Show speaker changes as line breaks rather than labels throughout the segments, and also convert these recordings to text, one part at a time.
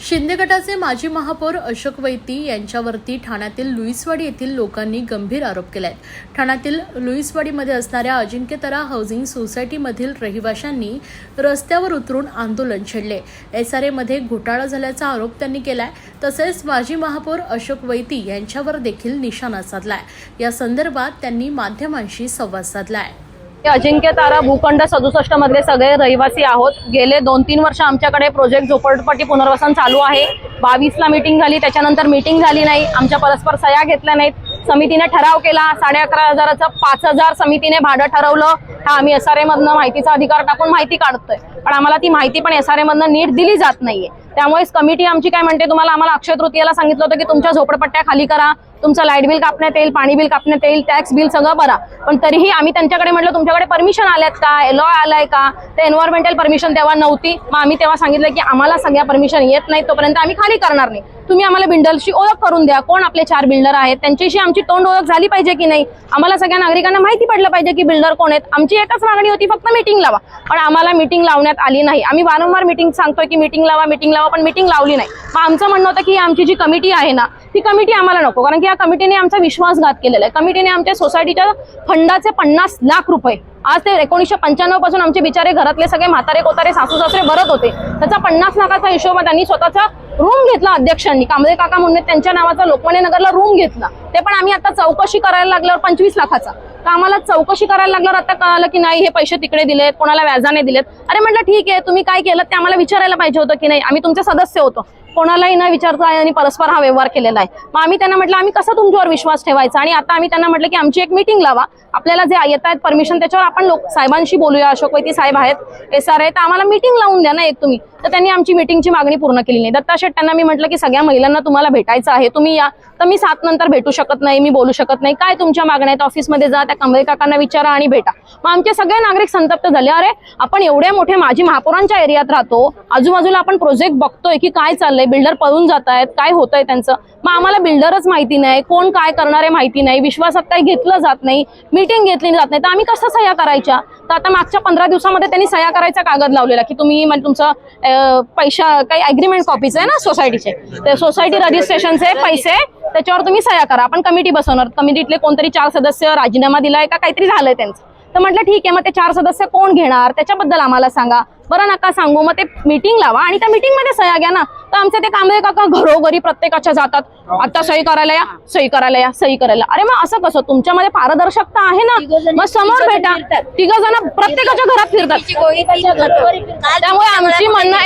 शिंदे गटाचे माजी महापौर अशोक वैती यांच्यावरती ठाण्यातील लुईसवाडी येथील लोकांनी गंभीर आरोप केले आहेत ठाण्यातील लुईसवाडीमध्ये असणाऱ्या अजिंक्यतरा हाऊसिंग सोसायटीमधील रहिवाशांनी रस्त्यावर उतरून आंदोलन छेडले. एस आर एमध्ये घोटाळा झाल्याचा आरोप त्यांनी केलाय. तसेच माजी महापौर अशोक वैती यांच्यावर देखील निशाणा साधलाय. या संदर्भात त्यांनी माध्यमांशी संवाद साधलाय.
अजिंक्य तारा भूखंड सदुसष्ट मधले सगळे रहिवासी आहोत. गेले दोन तीन वर्ष आमच्याकडे प्रोजेक्ट झोपडपट्टी पुनर्वसन चालू आहे. बावीसला मीटिंग झाली त्याच्यानंतर मीटिंग झाली नाही. आमच्या परस्पर सह्या घेतल्या नाहीत. समितीने ठराव केला. साडे अकरा हजाराचं पाच हजार समितीने भाडं ठरवलं. हा आम्ही एस आर ए मधनं माहितीचा अधिकार टाकून माहिती काढतोय. पण आम्हाला ती माहिती पण एस आर ए मधनं नीट दिली जात नाहीये. त्यामुळेच कमिटी आमची काय म्हणते तुम्हाला? आम्हाला अक्षय तृतीयाला सांगितलं होतं की तुमच्या झोपडपट्ट्या खाली करा. तुमचं लाइट बिल कापण्यात येईल पाणी बिल कापण्यात येईल टॅक्स बिल सगळं भरा. पण तरीही आम्ही त्यांच्याकडे म्हटलं तुमच्याकडे परमिशन आल्यात का? लॉ आलाय का? ते एन्व्हायरमेंटल परमिशन तेव्हा नव्हती. मग आम्ही तेव्हा सांगितलं की आम्हाला सगळ्या परमिशन येत नाही तोपर्यंत आम्ही खाली करणार नाही. तुम्ही आम्हाला बिल्डरशी ओळख करून द्या. कोण आपले चार बिल्डर आहेत? त्यांच्याशी आमची तोंड ओळख झाली पाहिजे की नाही? आम्हाला सगळ्या नागरिकांना माहिती पडलं पाहिजे की बिल्डर कोण आहेत? आमची एकच मागणी होती फक्त मीटिंग लावा. पण आम्हाला मीटिंग लावण्यात आली नाही. आम्ही वारंवार मीटिंग सांगतोय की मीटिंग लावा मीटिंग लावा पण मीटिंग लावली नाही. मग आमचं म्हणणं होतं की आमची जी कमिटी आहे ना ती कमिटी आम्हाला नको. कारण की या कमिटीने आमचा विश्वासघात केलेला आहे. कमिटीने आमच्या सोसायटीच्या फंडाचे पन्नास लाख रुपये आज ते एकोणीसशे पंच्याण्णवपासून आमचे बिचारे घरातले सगळे म्हातारे कोतारे सासू सासरे भरत होते. त्याचा पन्नास लाखाचा हिशोब त्यांनी स्वतःचा रूम घेतला अध्यक्षांनी. कांबळे काका म्हणून त्यांच्या नावाचा लोकमान्य नगरला रूम घेतला. ते पण आम्ही आता चौकशी करायला लागल्यावर पंचवीस लाखाचा. तर आम्हाला चौकशी करायला लागल्यावर आता कळालं की नाही हे पैसे तिकडे दिलेत कोणाला व्याजाने दिलेत. अरे म्हटलं ठीक आहे तुम्ही काय केलं ते आम्हाला विचारायला पाहिजे होतं की नाही? आम्ही तुमचे सदस्य होतो. कोणालाही न विचारता आणि परस्पर हा व्यवहार केलेला आहे. मग आम्ही त्यांना म्हटलं आम्ही कसं तुमच्यावर विश्वास ठेवायचा? आणि आता आम्ही त्यांना म्हटलं की आमची एक मीटिंग लावा. आपल्याला जे येत आहेत परमिशन त्याच्यावर आपण लोक साहेबांशी बोलूया. अशोक वैती साहेब आहेत एस आर आहे तर आम्हाला मीटिंग लावून द्या ना एक तुम्ही. तर त्यांनी आमची मीटिंगची मागणी पूर्ण केली नाही. दत्ता शेट्ट्यांना मी म्हटलं की सगळ्या महिलांना तुम्हाला भेटायचं आहे. तुम्ही या. तर मी सात नंतर भेटू शकत नाही मी बोलू शकत नाही. काय तुमच्या मागण्या आहेत? ऑफिसमध्ये जा त्या कमरे काकांना विचारा आणि भेटा. मग आमचे सगळे नागरिक संतप्त झाले. अरे आपण एवढ्या मोठ्या माजी महापौरांच्या एरियात राहतो. आजूबाजूला आपण प्रोजेक्ट बघतोय की काय चाललंय? बिल्डर पळून जात आहेत. काय होतंय त्यांचं? मग आम्हाला बिल्डरच माहिती नाही. कोण काय करणार आहे माहिती नाही. विश्वासात काही घेतलं जात नाही. मीटिंग घेतली जात नाही. तर आम्ही कसं सह्या करायच्या? तर आता मागच्या पंधरा दिवसामध्ये त्यांनी सह्या करायचा कागद लावलेला की तुम्ही म्हणजे तुमचं पैसा काही अग्रीमेंट कॉपीज आहे ना सोसायटीचे ते सोसायटी रजिस्ट्रेशनचे पैसे. त्याच्यावर तुम्ही सह्या करा. आपण कमिटी बसवणार. कमिटीतले कोणतरी चार सदस्य राजीनामा दिलाय का काहीतरी झालंय त्यांचं. तर म्हटलं ठीक आहे. मग ते चार सदस्य कोण घेणार? त्याच्याबद्दल आम्हाला सांगा. बरं नका सांगू. मग ते मीटिंग लावा आणि त्या मीटिंगमध्ये सह्या घ्या ना. तर आमचे ते कांबळे काका घरोघरी प्रत्येकाच्या जातात. आता सही करायला या सही करायला या सही करायला. अरे मग असं कसं? तुमच्यामध्ये पारदर्शकता आहे ना? मग समोर भेटा. तिघ जण प्रत्येकाच्या घरात फिरतात. त्यामुळे आमची म्हणणं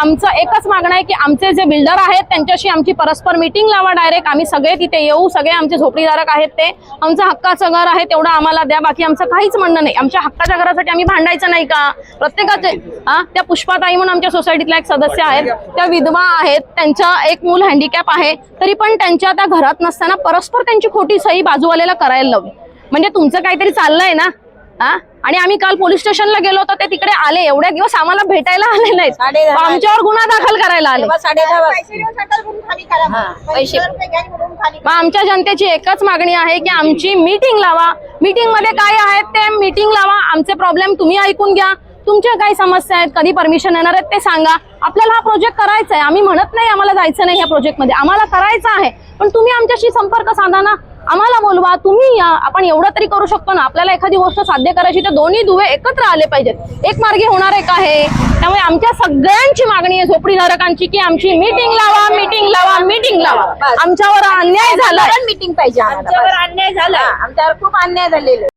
आमचं एकच मागणं आहे की आमचे जे बिल्डर आहेत त्यांच्याशी आमची परस्पर मीटिंग लावा डायरेक्ट आम्ही सगळे तिथे येऊ सगळे आमचे झोपडीधारक आहेत ते. आमचं हक्काचं घर आहे तेवढं आम्हाला द्या. बाकी आमचं काहीच म्हणणं नाही. आमच्या हक्काच्या घरासाठी आम्ही भांडायचं नाही का? प्रत्येकाचे हा त्या पुष्पाताई म्हणून आमच्या सोसायटीतल्या एक सदस्य आहेत. त्या विधवा आहेत. त्यांचं एक मूल हँडिकॅप आहे. तरी पण त्यांच्या त्या घरात नसताना परस्पर त्यांची खोटी सही बाजूवाल्याला करायला लावली म्हणजे तुमचं काहीतरी चाललंय ना? आणि आम्ही काल पोलीस स्टेशनला गेलो होतो ते तिकडे आले. एवढ्या दिवस आम्हाला भेटायला आले नाहीत. आमच्यावर गुन्हा दाखल करायला आले. मग. आमच्या जनतेची एकच मागणी आहे की आमची मीटिंग लावा. मीटिंगमध्ये काय आहेत ते मीटिंग लावा. आमचे प्रॉब्लेम तुम्ही ऐकून घ्या. तुमच्या काही समस्या आहेत कधी परमिशन येणार आहेत ते सांगा. आपल्याला हा प्रोजेक्ट करायचा आहे आम्ही म्हणत नाही आम्हाला जायचं नाही ह्या प्रोजेक्टमध्ये. आम्हाला करायचं आहे. पण तुम्ही आमच्याशी संपर्क साधा ना. आम्हाला बोलवा तुम्ही या. आपण एवढं तरी करू शकतो ना. आपल्याला एखादी गोष्ट साध्य करायची तर दोन्ही दुवे एकत्र आले पाहिजेत. एक मार्गी होणार आहे. का हे त्यामुळे आमच्या सगळ्यांची मागणी आहे झोपडीधारकांची की आमची मीटिंग लावा मीटिंग लावा मीटिंग लावा. आमच्यावर अन्याय झाला
मीटिंग पाहिजे आमच्यावर अन्याय झाला आमच्यावर खूप अन्याय झालेला.